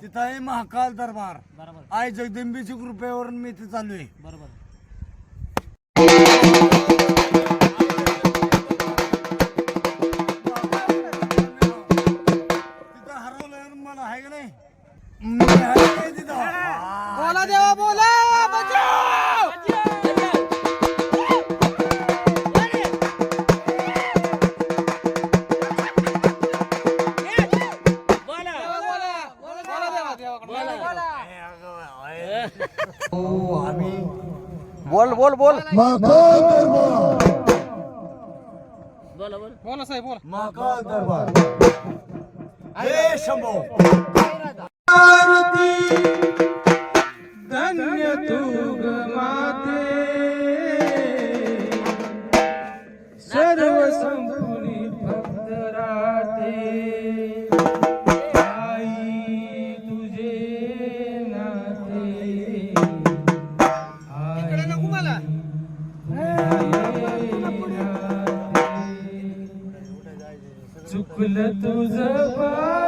तिथं आहे महाकाल दरबार. आई जगदंबीची कृपेवरून मी इथे चालू आहे. बरोबर. बोला हो बोल बोल बोल दरबार बोला साहेब बोला महाकाल दरबार हे शंभो धन्य तू ग माते सर्व संपूर्णी भक्त राहते आई तुझे नाते चुकलं तुझं पाराई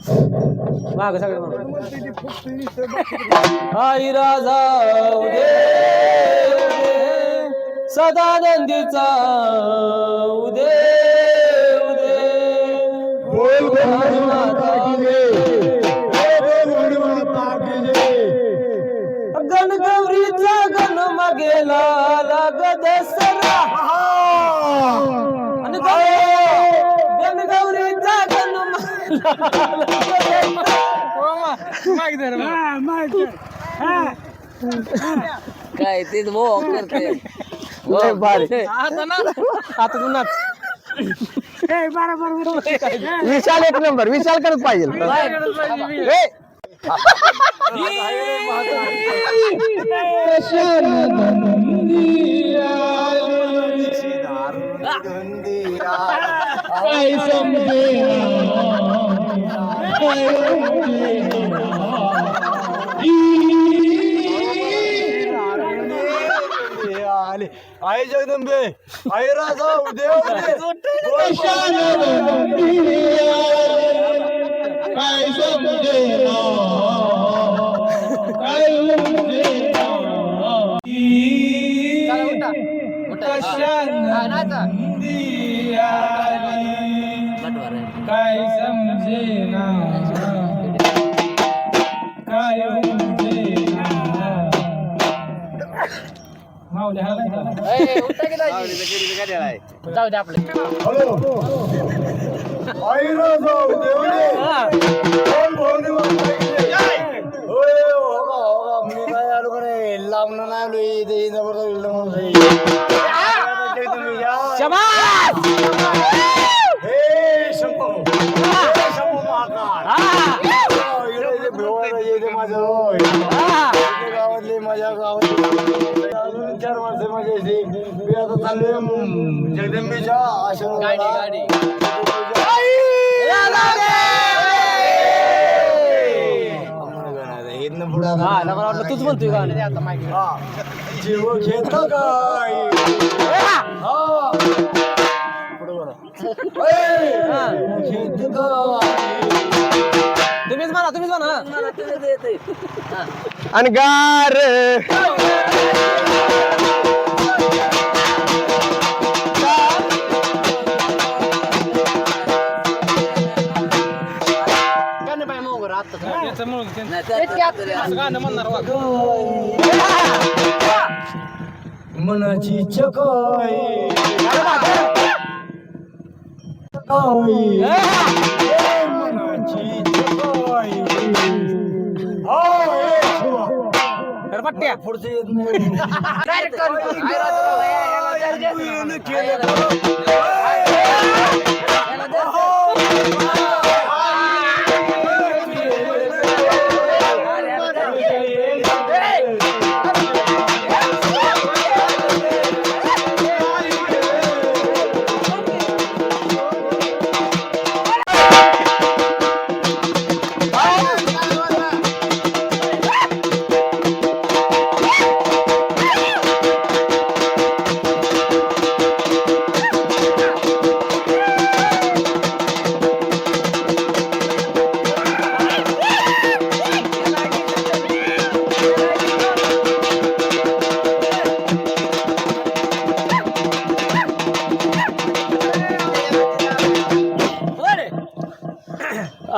माग सगळं आई राजा उदे सदानंदीचा उदे उदे बोल गणगौरीचा गण मागेला काय तेच भो करते आता ना आता तू नाच. विशाल एक नंबर विशाल करत पाहिजे. ए, आले आई जगदंबे आई राजा देव काय समजेना काय समजेना माऊली हा नाही झाला. जाऊ दे आपले. हॅलो. आई राजा देव मी काय आलो का नाही? लांबणं नाही आलो इथे. बरं इथं म्हणून हे. इथे गावातले माझ्या गावातले अजून चार वर्ष माझ्या इथे मी आता चाललोय म, जगदंबेच्या आश्रमाला. इथनं पुढं आता- हा मला वाटलं तूच म्हणतोय गाणं हा. जीव घेत काय हा. पुढं बोला. ए, घेत काय तुम्हीच म्हणा तुम्हीच म्हणा. मला तुम्ही येते आणि गार. त्याचं मूळ ते- असं गाणं म्हणणार वाघ. मनाची चकाई. चकाई. मनाची धडपट्ट्या पुढचे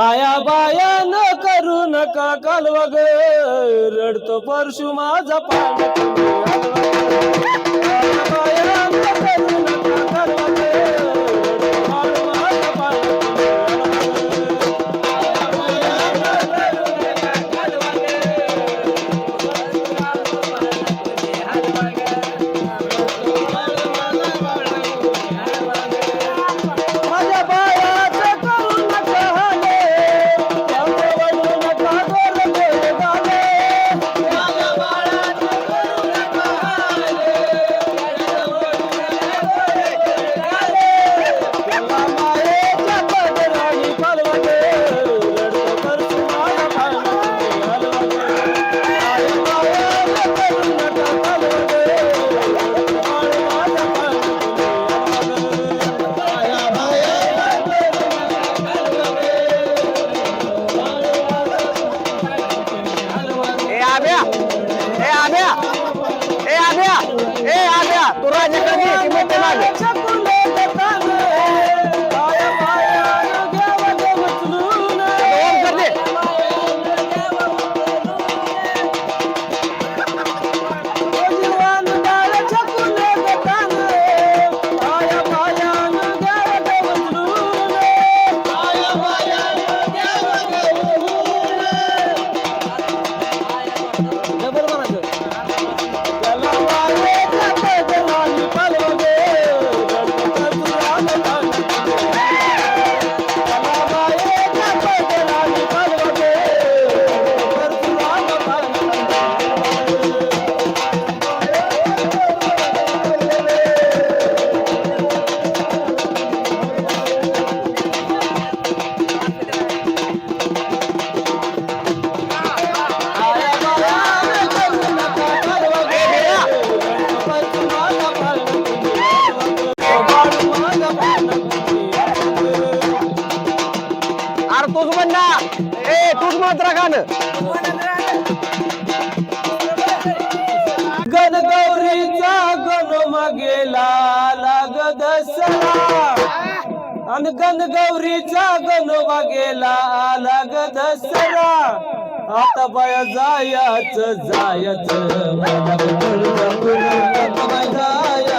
आया बाया न करू नका कालवग रडतो परशु माझा पाया बाया न करू नका तो राजकारणी गणगौरीचा गण गेला लाग दसरा आणि गणगौरीचा गण गेला लाग दसरा आता बाया जायच जायच जायच